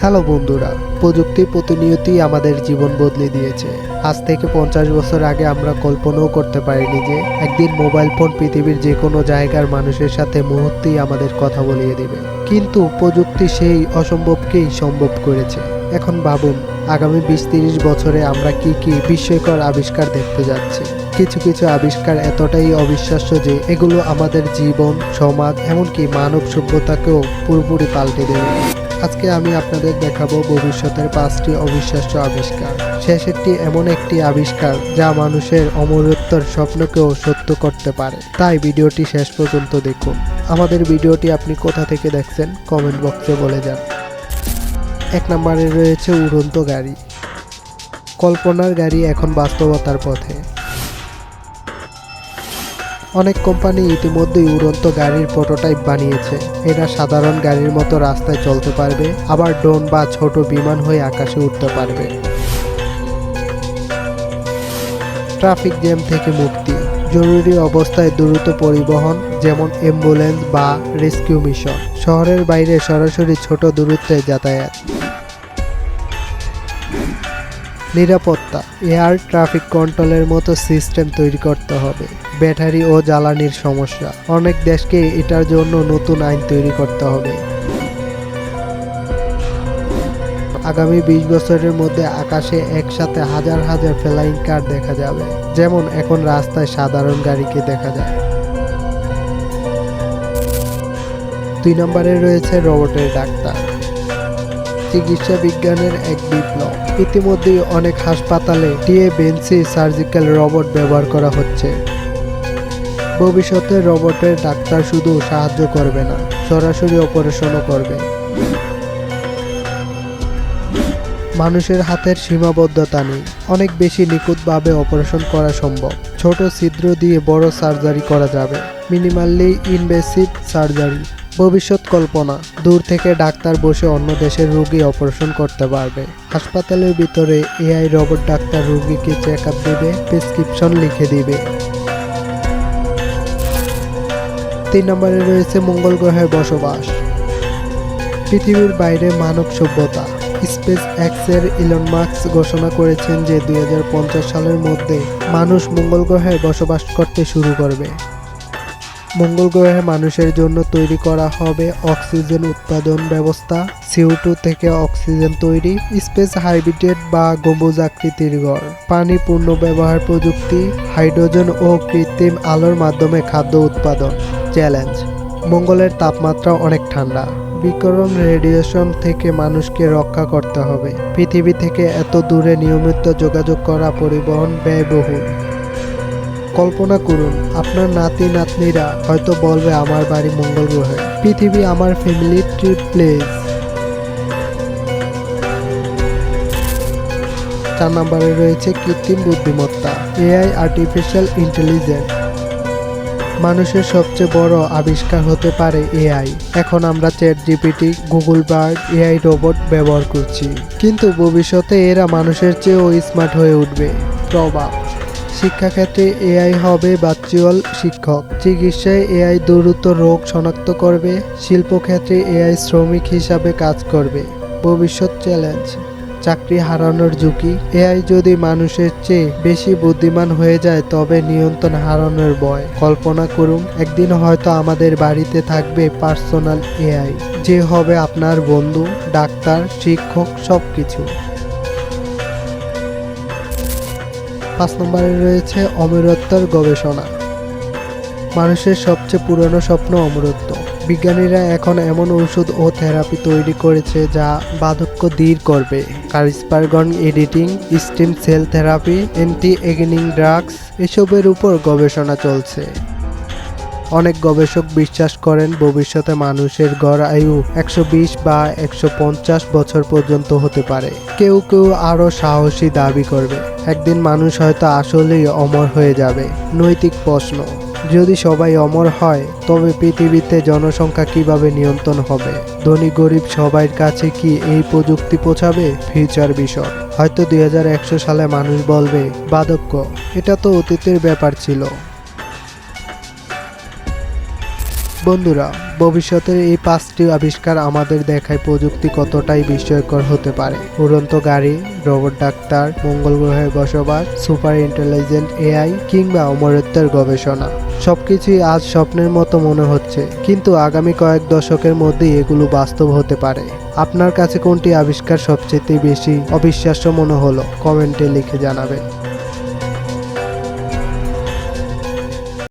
Hello বন্ধুরা, প্রযুক্তি প্রতিনিয়তই আমাদের জীবন বদলে দিয়েছে। আজ থেকে পঞ্চাশ বছর আগে আমরা কল্পনাও করতে পারিনি যে একদিন মোবাইল ফোন পৃথিবীর যে কোনো জায়গার মানুষের সাথে মুহূর্তেই আমাদের কথা বলিয়ে দেবে। কিন্তু প্রযুক্তি সেই অসম্ভবকেই সম্ভব করেছে। এখন ভাবুন, আগামী বিশ তিরিশ বছরে আমরা কি কি বিস্ময়কর আবিষ্কার দেখতে যাচ্ছি? কিছু কিছু আবিষ্কার এতটাই অবিশ্বাস্য যে এগুলো আমাদের জীবন, সমাজ, এমনকি মানব সভ্যতাকেও পুরোপুরি পাল্টে দেবে। আজকে আমি আপনাদের দেখাবো ভবিষ্যতের পাঁচটি অবিশ্বাস্য আবিষ্কার। শেষেরটি এমন একটি আবিষ্কার যা মানুষের অমরত্বর স্বপ্নকেও সত্য করতে পারে। তাই ভিডিওটি শেষ পর্যন্ত দেখুন। আমাদের ভিডিওটি আপনি কোথা থেকে দেখছেন, কমেন্ট বক্সে বলে যান। এক নম্বরে রয়েছে উড়ন্ত গাড়ি। কল্পনার গাড়ি এখন বাস্তবতার পথে। অনেক কোম্পানি ইতিমধ্যেই উড়ন্ত গাড়ির প্রোটোটাইপ বানিয়েছে। এরা সাধারণ গাড়ির মতো রাস্তায় চলতে পারবে, আবার ড্রোন বা ছোট বিমান হয়ে আকাশে উঠতে পারবে। ট্রাফিক জ্যাম থেকে মুক্তি। জরুরি অবস্থায় দ্রুত পরিবহন, যেমন অ্যাম্বুলেন্স বা রেস্কিউ মিশন। শহরের বাইরে সরাসরি ছোট দূরত্বে যাতায়াত। নিরাপত্তা, এয়ার ট্রাফিক কন্ট্রোলের মতো সিস্টেম তৈরি করতে হবে। ব্যাটারি ও জ্বালানির সমস্যা, অনেক দেশকে এটার জন্য নতুন আইন তৈরি করতে হবে। আগামী বিশ বছরের মধ্যে আকাশে একসাথে হাজার হাজার ফ্লাইং কার দেখা যাবে, যেমন এখন রাস্তায় সাধারণ গাড়িকে দেখা যায়। দুই নম্বরে রয়েছে রোবটের ডাক্তার। চিকিৎসা বিজ্ঞানের এক বিপ্লব। ইতিমধ্যেই অনেক হাসপাতালে টিএ বেন্সি সার্জিক্যাল রোবট ব্যবহার করা হচ্ছে। ভবিষ্যতে রোবটের ডাক্তার শুধু সাহায্য করবে না, সরাসরি অপারেশনও করবে। মানুষের হাতের সীমাবদ্ধতা নেই। অনেক বেশি নিখুঁতভাবে অপারেশন করা সম্ভব। ছোট ছিদ্র দিয়ে বড় সার্জারি করা যাবে। Minimally invasive surgery. ভবিষ্যৎ কল্পনা। দূর থেকে ডাক্তার বসে অন্য দেশের রোগী অপারেশন করতে পারবে। হাসপাতালের ভিতরে এআই রোবট ডাক্তার রোগীকে চেক আপ দেবে প্রেসক্রিপশন লিখে দিবে। তিন নম্বরে রয়েছে মঙ্গল গ্রহে বসবাস। পৃথিবীর বাইরে মানব সভ্যতা। স্পেস এক্সের ইলন মার্কস ঘোষণা করেছেন যে দু হাজার পঞ্চাশ সালের মধ্যে মানুষ মঙ্গল গ্রহে বসবাস করতে শুরু করবে। মঙ্গল গ্রহে মানুষের জন্য তৈরি করা হবে অক্সিজেন উৎপাদন ব্যবস্থা সিও টু থেকে অক্সিজেন তৈরি, স্পেস হাইব্রিডেড বা গম্বুজ আকৃতির ঘর পানি পূর্ণ ব্যবহার প্রযুক্তি, হাইড্রোজেন ও কৃত্রিম আলোর মাধ্যমে খাদ্য উৎপাদন। চ্যালেঞ্জ, মঙ্গলের তাপমাত্রা অনেক ঠান্ডা। বিকরণ রেডিয়েশন থেকে মানুষকে রক্ষা করতে হবে। পৃথিবী থেকে এত দূরে নিয়মিত যোগাযোগ করা পরিবহন ব্যয়বহুল। কল্পনা করুন, আপনার নাতি নাতনিরা হয়তো বলবে আমার বাড়ি মঙ্গল গ্রহে। পৃথিবী আমার ফ্যামিলি ট্রিপ প্লেস চার নম্বরে রয়েছে কৃত্রিম বুদ্ধিমত্তা এআই আর্টিফিশিয়াল ইন্টেলিজেন্স মানুষের সবচেয়ে বড় আবিষ্কার হতে পারে এআই এখন আমরা chat GPT Google Bard AI robot ব্যবহার করছি। কিন্তু ভবিষ্যতে এরা মানুষের চেয়েও স্মার্ট হয়ে উঠবে। প্রভাব শিক্ষাক্ষেত্রে এআই হবে ভার্চুয়াল শিক্ষক। চিকিৎসায় এআই দ্রুত রোগ শনাক্ত করবে, শিল্পক্ষেত্রে এআই শ্রমিক হিসাবে কাজ করবে। ভবিষ্যৎ চ্যালেঞ্জ, চাকরি হারানোর ঝুঁকি। এআই যদি মানুষের চেয়ে বেশি বুদ্ধিমান হয়ে যায়, তবে নিয়ন্ত্রণ হারানোর ভয়। কল্পনা করুন, একদিন হয়তো আমাদের বাড়িতে থাকবে পার্সোনাল এআই। যে হবে আপনার বন্ধু, ডাক্তার, শিক্ষক সব কিছু পাঁচ নম্বরে রয়েছে অমরত্বর গবেষণা। মানুষের সবচেয়ে পুরনো স্বপ্ন অমরত্ব বিজ্ঞানীরা এখন এমন ঔষধ ও থেরাপি তৈরি করেছে যা বাধক্য দূর করবে। কারিস্পারগন editing, stem cell therapy anti এগেনিং drugs এসবের উপর গবেষণা চলছে। অনেক গবেষক বিশ্বাস করেন ভবিষ্যতে মানুষের গড় আয়ু একশো বিশ বা একশো পঞ্চাশ বছর পর্যন্ত হতে পারে। কেউ কেউ আরও সাহসী দাবি করবে, একদিন মানুষ হয়তো আসলেই অমর হয়ে যাবে। নৈতিক প্রশ্ন, যদি সবাই অমর হয়, তবে পৃথিবীতে জনসংখ্যা কীভাবে নিয়ন্ত্রণ হবে? ধনী গরিব সবার কাছে কি এই প্রযুক্তি পৌঁছাবে? ফিউচার বিষয় হয়তো দুই হাজার একশো সালে মানুষ বলবে বাদক্য এটা তো অতীতের ব্যাপার ছিল। বন্ধুরা, ভবিষ্যতের এই পাঁচটি আবিষ্কার আমাদের দেখায় প্রযুক্তি কতটাই বিস্ময়কর হতে পারে। উড়ন্ত গাড়ি, রোবট ডাক্তার, মঙ্গল গ্রহে বসবাস, সুপার ইন্টেলিজেন্ট এআই কিংবা অমরত্বের গবেষণা। সবকিছুই আজ স্বপ্নের মতো মনে হচ্ছে, কিন্তু আগামী কয়েক দশকের মধ্যেই এগুলো বাস্তব হতে পারে। আপনার কাছে কোনটি আবিষ্কার সবচেয়ে বেশি অবিশ্বাস্য মনে হলো? কমেন্টে লিখে জানাবেন।